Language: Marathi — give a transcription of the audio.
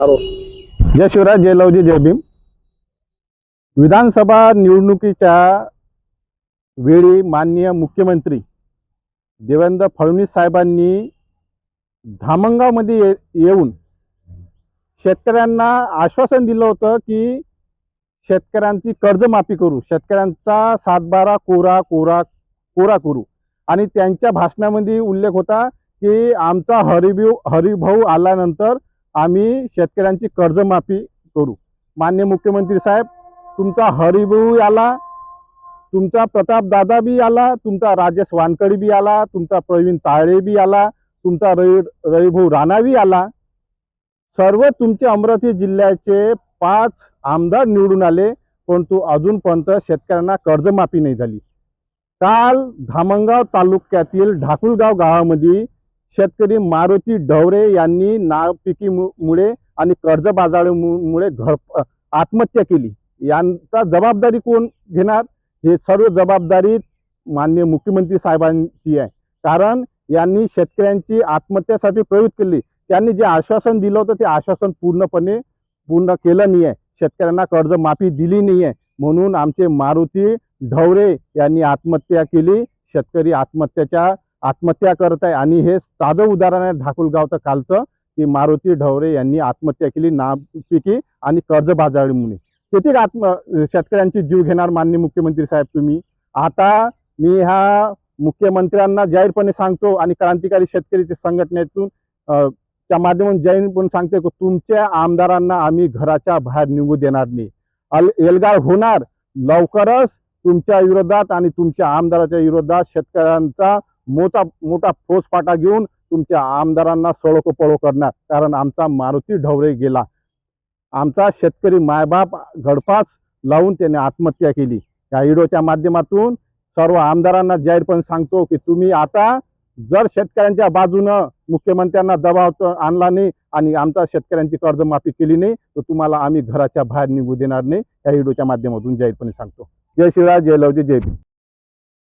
जय शिवराज जय लवजी जय भीम. विधानसभा निवडणुकीच्या वेळी माननीय मुख्यमंत्री देवेंद्र फडणवीस साहेबांनी धामणगावमध्ये ये येऊन शेतकऱ्यांना आश्वासन दिलं होतं की शेतकऱ्यांची कर्जमाफी करू शेतकऱ्यांचा सातबारा कोरा कोरा कोरा करू. आणि त्यांच्या भाषणामध्ये उल्लेख होता की आमचा हरिभाऊ हरिभाऊ आल्यानंतर आम्ही शेतकऱ्यांची कर्जमाफी करू. मान्य मुख्यमंत्री साहेब तुमचा हरिभाऊ आला तुमचा प्रताप दादा बी आला तुमचा राजेश वानकडी बी आला तुमचा प्रवीण ताळे बी आला तुमचा रवि रविभाऊ राणा बी आला सर्व तुमचे अमरावती जिल्ह्याचे पाच आमदार निवडून आले परंतु अजूनपर्यंत शेतकऱ्यांना कर्जमाफी नाही झाली. काल धामणगाव तालुक्यातील ढाकुलगाव गावामध्ये शेतकरी मारुती ढवरे यांनी नापिकीमुळे आणि कर्जबाजारीमुळे घर आत्महत्या केली. यांचा जबाबदारी कोण घेणार? हे सर्व जबाबदारी माननीय मुख्यमंत्री साहेबांची आहे. कारण यांनी शेतकऱ्यांची आत्महत्यासाठी प्रवृत्त केली. त्यांनी जे आश्वासन दिलं होतं ते आश्वासन पूर्णपणे पूर्ण केलं नाही आहे शेतकऱ्यांना कर्जमाफी दिली नाही आहे म्हणून आमचे मारुती ढवरे यांनी आत्महत्या केली. शेतकरी आत्महत्याच्या आत्महत्या करत आहे. आणि हे ताजं उदाहरण आहे ढाकुलगावचं कालचं की मारुती ढवरे यांनी आत्महत्या केली नापिकी आणि कर्जबाजारीमुळे किती आत्म शेतकऱ्यांची जीव घेणार माननीय मुख्यमंत्री साहेब तुम्ही? आता मी ह्या मुख्यमंत्र्यांना जाहीरपणे सांगतो आणि क्रांतिकारी शेतकरीच्या संघटनेतून त्या माध्यमातून जाहीरपणे सांगतो की तुमच्या आमदारांना आम्ही घराच्या बाहेर निघू देणार नाही. अल एल्गार होणार लवकरच तुमच्या विरोधात आणि तुमच्या आमदाराच्या विरोधात शेतकऱ्यांचा मोठा मोठा फौजफाटा घेऊन तुमच्या आमदारांना सळोको पळो करणार. कारण आमचा मारुती ढवळे गेला. आमचा शेतकरी मायबाप गडपास लावून त्याने आत्महत्या केली. या व्हिडिओच्या माध्यमातून सर्व आमदारांना जाहीरपणे सांगतो की तुम्ही आता जर शेतकऱ्यांच्या बाजूनं मुख्यमंत्र्यांना दबाव आणला नाही आणि आमचा शेतकऱ्यांची कर्जमाफी केली नाही तर तुम्हाला आम्ही घराच्या बाहेर निघू देणार नाही. या व्हिडिओच्या माध्यमातून जाहीरपणे सांगतो. जय शिवराज जय लवजी जय